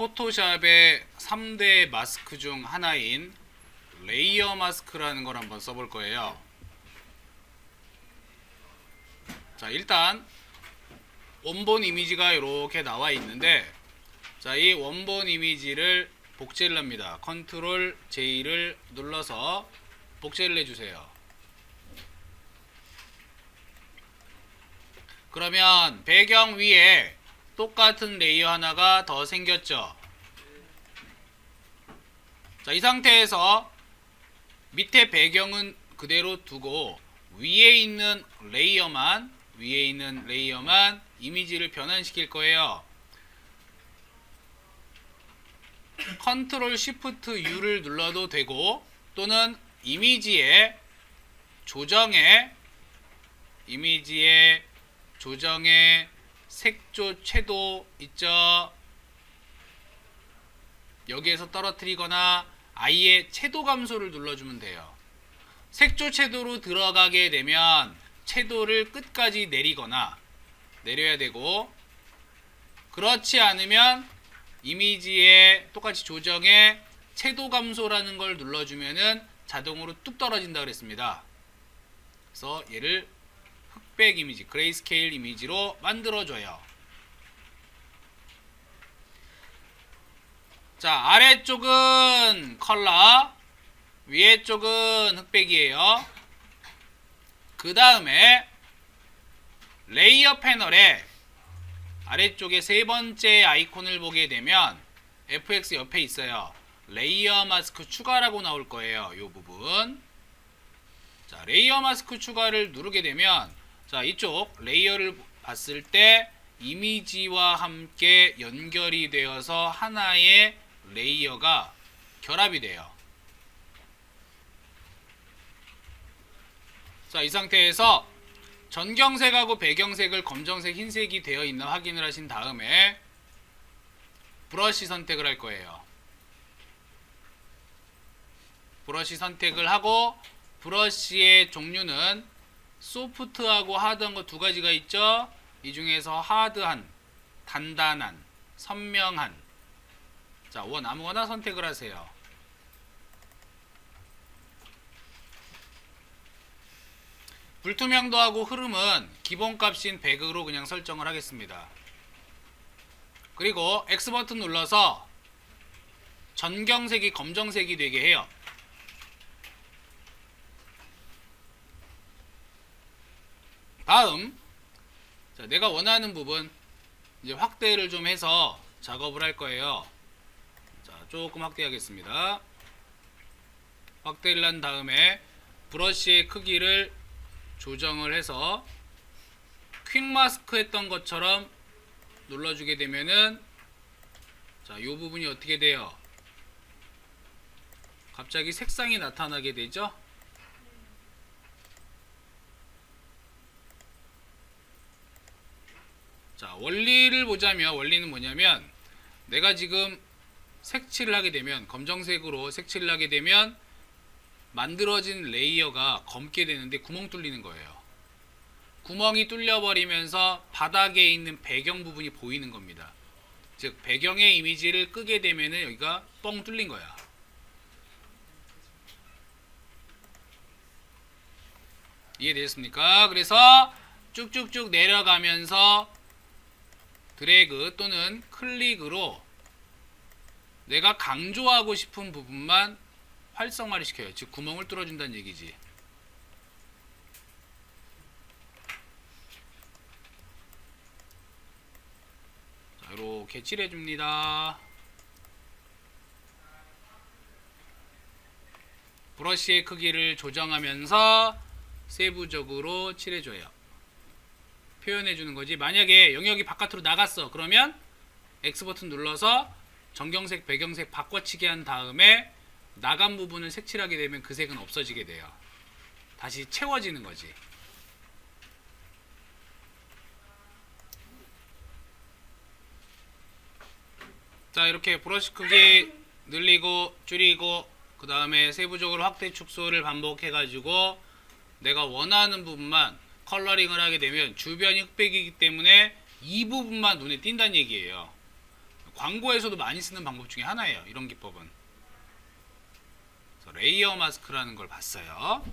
포토샵의 3대 마스크 중 하나인 레이어 마스크라는 걸 한번 써볼 거예요. 자, 일단 원본 이미지가 이렇게 나와 있는데 자, 이 원본 이미지를 복제를 합니다. 컨트롤 J를 눌러서 복제를 해주세요. 그러면 배경 위에 똑같은 레이어 하나가 더 생겼죠. 자, 이 상태에서 밑에 배경은 그대로 두고 위에 있는 레이어만 위에 있는 레이어만 이미지를 변환시킬 거예요. 컨트롤 시프트 U를 눌러도 되고 또는 이미지의 조정에 이미지의 조정에 색조 채도 있죠. 여기에서 떨어뜨리거나 아예 채도 감소를 눌러주면 돼요. 색조 채도로 들어가게 되면 채도를 끝까지 내리거나 내려야 되고 그렇지 않으면 이미지에 똑같이 조정에 채도 감소라는 걸 눌러주면은 자동으로 뚝 떨어진다 그랬습니다. 그래서 얘를 흑백 이미지, 그레이스케일 이미지로 만들어줘요. 자, 아래쪽은 컬러, 위에 쪽은 흑백이에요. 그 다음에 레이어 패널에 아래쪽에 세 번째 아이콘을 보게 되면 FX 옆에 있어요. 레이어 마스크 추가라고 나올 거예요. 이 부분. 자, 레이어 마스크 추가를 누르게 되면 자, 이쪽 레이어를 봤을 때 이미지와 함께 연결이 되어서 하나의 레이어가 결합이 돼요. 자, 이 상태에서 전경색하고 배경색을 검정색, 흰색이 되어 있나 확인을 하신 다음에 브러쉬 선택을 할 거예요. 브러쉬 선택을 하고 브러쉬의 종류는 소프트하고 하드한 거 두 가지가 있죠. 이 중에서 하드한, 단단한, 선명한. 자, 원 아무거나 선택을 하세요. 불투명도하고 흐름은 기본값인 100으로 그냥 설정을 하겠습니다. 그리고 X 버튼 눌러서 전경색이 검정색이 되게 해요. 다음 자, 내가 원하는 부분 이제 확대를 좀 해서 작업을 할 거예요. 자, 조금 확대하겠습니다. 확대를 한 다음에 브러쉬의 크기를 조정을 해서 퀵 마스크 했던 것처럼 눌러주게 되면은 자, 이 부분이 어떻게 돼요? 갑자기 색상이 나타나게 되죠? 자, 원리를 보자면 원리는 뭐냐면 내가 지금 색칠을 하게 되면 검정색으로 색칠을 하게 되면 만들어진 레이어가 검게 되는데 구멍 뚫리는 거예요. 구멍이 뚫려 버리면서 바닥에 있는 배경 부분이 보이는 겁니다. 즉 배경의 이미지를 끄게 되면은 여기가 뻥 뚫린 거야. 이해되셨습니까? 그래서 쭉쭉쭉 내려가면서 드래그 또는 클릭으로 내가 강조하고 싶은 부분만 활성화를 시켜요. 즉 구멍을 뚫어준다는 얘기지. 자, 이렇게 칠해줍니다. 브러쉬의 크기를 조정하면서 세부적으로 칠해줘요. 표현해 주는 거지. 만약에 영역이 바깥으로 나갔어. 그러면 X 버튼 눌러서 정경색, 배경색 바꿔치기 한 다음에 나간 부분을 색칠하게 되면 그 색은 없어지게 돼요. 다시 채워지는 거지. 자, 이렇게 브러쉬 크기 늘리고 줄이고 그 다음에 세부적으로 확대 축소를 반복해 가지고 내가 원하는 부분만 컬러링을 하게 되면 주변이 흑백이기 때문에 이 부분만 눈에 띈다는 얘기예요. 광고에서도 많이 쓰는 방법 중에 하나예요. 이런 기법은. 레이어 마스크라는 걸 봤어요.